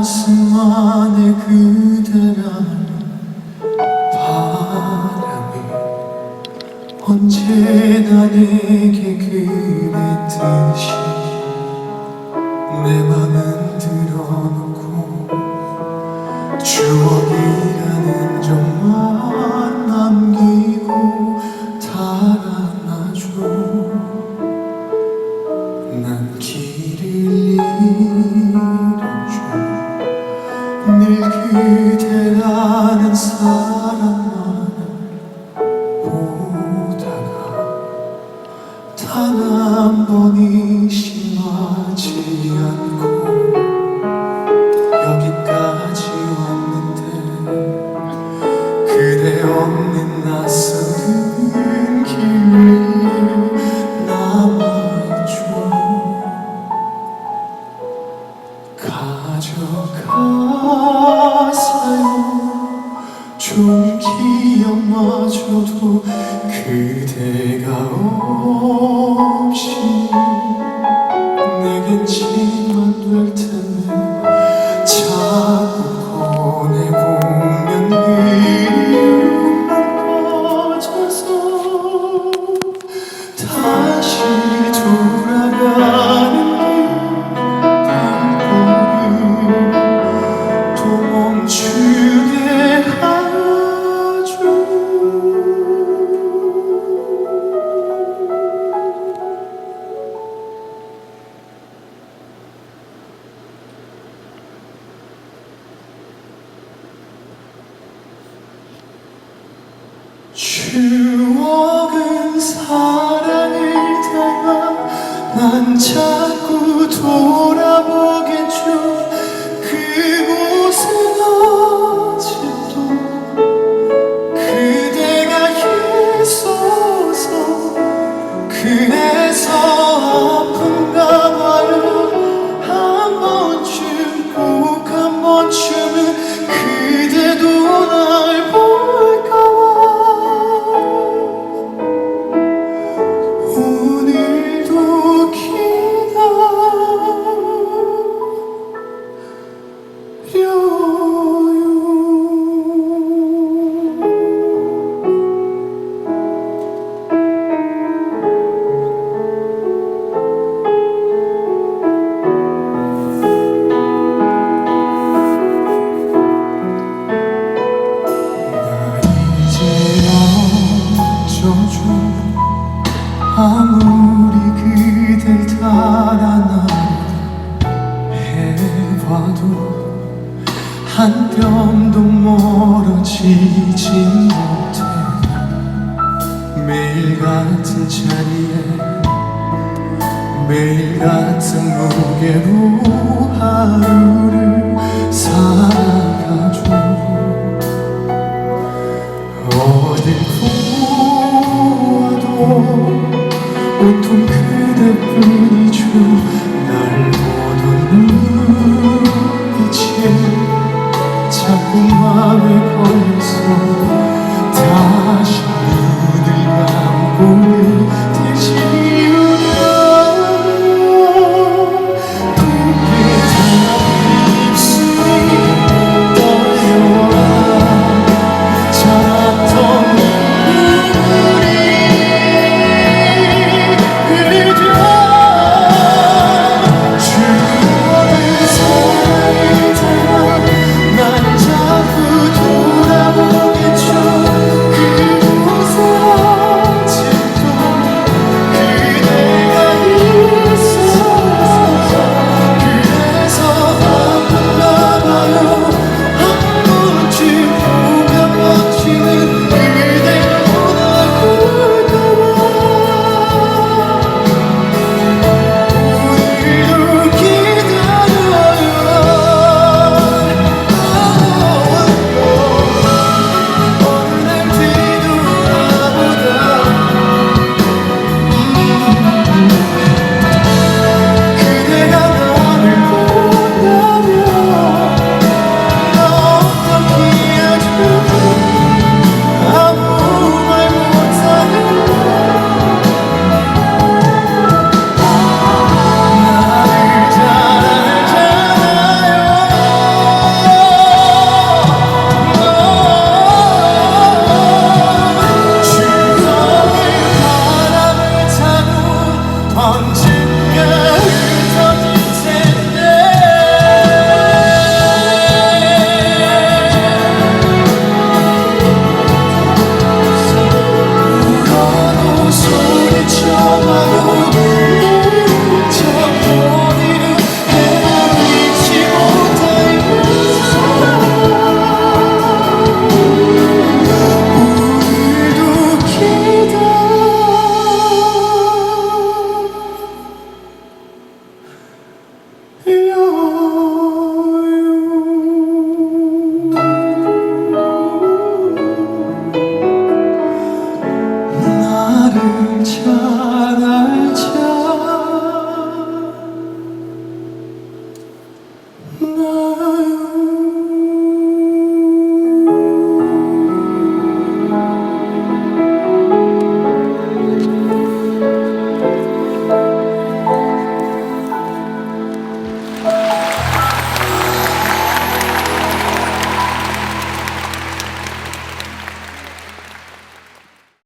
가슴 안에 그대라는 바람이 언제나 내게 그랬듯이 단한 번이 심하지 않고 여기까지 왔는데 그대 없는 낯 좀 기억마저도 그대가 없이 내겐 지 추억은 사랑을 닮아 난 자꾸 돌아 한 뼘도 멀어지지 못해. 매일 같은 자리에 매일 같은 무게로 하루를 살아가죠 어딜 보아도 온통